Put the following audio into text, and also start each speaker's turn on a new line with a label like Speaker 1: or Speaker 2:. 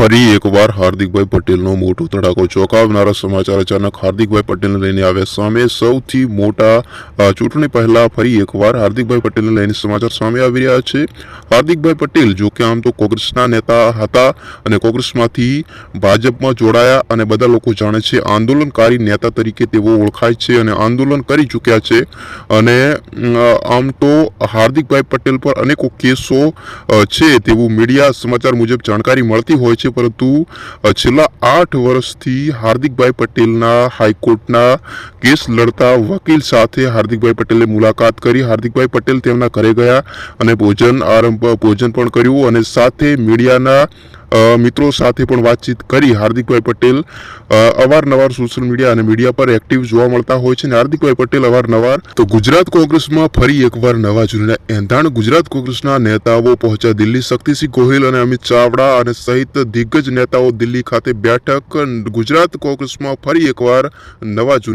Speaker 1: ફરી એકવાર હાર્દિકભાઈ પટેલનો મોટો ધડાકો ચોંકાવનારા સમાચાર અચાનક હાર્દિકભાઈ પટેલને લઈને આવ્યા સામે સૌથી મોટા ચૂંટણી પહેલા ફરી એકવાર હાર્દિકભાઈ પટેલને લઈને સમાચાર સામે આવી રહ્યા છે. હાર્દિકભાઈ પટેલ, જો કે આમ તો કોંગ્રેસના નેતા હતા અને કોંગ્રેસમાંથી ભાજપમાં જોડાયા અને બધા લોકો જાણે છે આંદોલનકારી નેતા તરીકે તેઓ ઓળખાય છે અને આંદોલન કરી ચૂક્યા છે. અને આમ તો હાર્દિકભાઈ પટેલ પર અનેકો કેસો છે તેવું મીડિયા સમાચાર મુજબ જાણકારી મળતી હોય છે. પરંતુ છેલ્લા આઠ વર્ષથી હાર્દિકભાઈ પટેલના હાઈકોર્ટના કેસ લડતા વકીલ સાથે હાર્દિકભાઈ પટેલે મુલાકાત કરી. હાર્દિકભાઈ પટેલ તેમના ઘરે ગયા અને ભોજન આરંભ, ભોજન પણ કર્યું અને સાથે મીડિયાના મિત્રો સાથે પણ વાતચીત કરી હાર્દિકભાઈ પટેલ અવારનવાર સોશિયલ મીડિયા અને મીડિયા પર એક્ટિવ જોવા મળતા હોય છે અને હાર્દિકભાઈ પટેલ અવારનવાર તો ગુજરાત કોંગ્રેસમાં ફરી એકવાર નવા જૂના એંધાણ ગુજરાત કોંગ્રેસના નેતાઓ પહોંચ્યા દિલ્હી. શક્તિસિંહ ગોહિલ અને અમિત ચાવડા અને સહિત દિગ્ગજ નેતાઓ દિલ્હી ખાતે બેઠક. ગુજરાત કોંગ્રેસમાં ફરી એકવાર નવા જૂના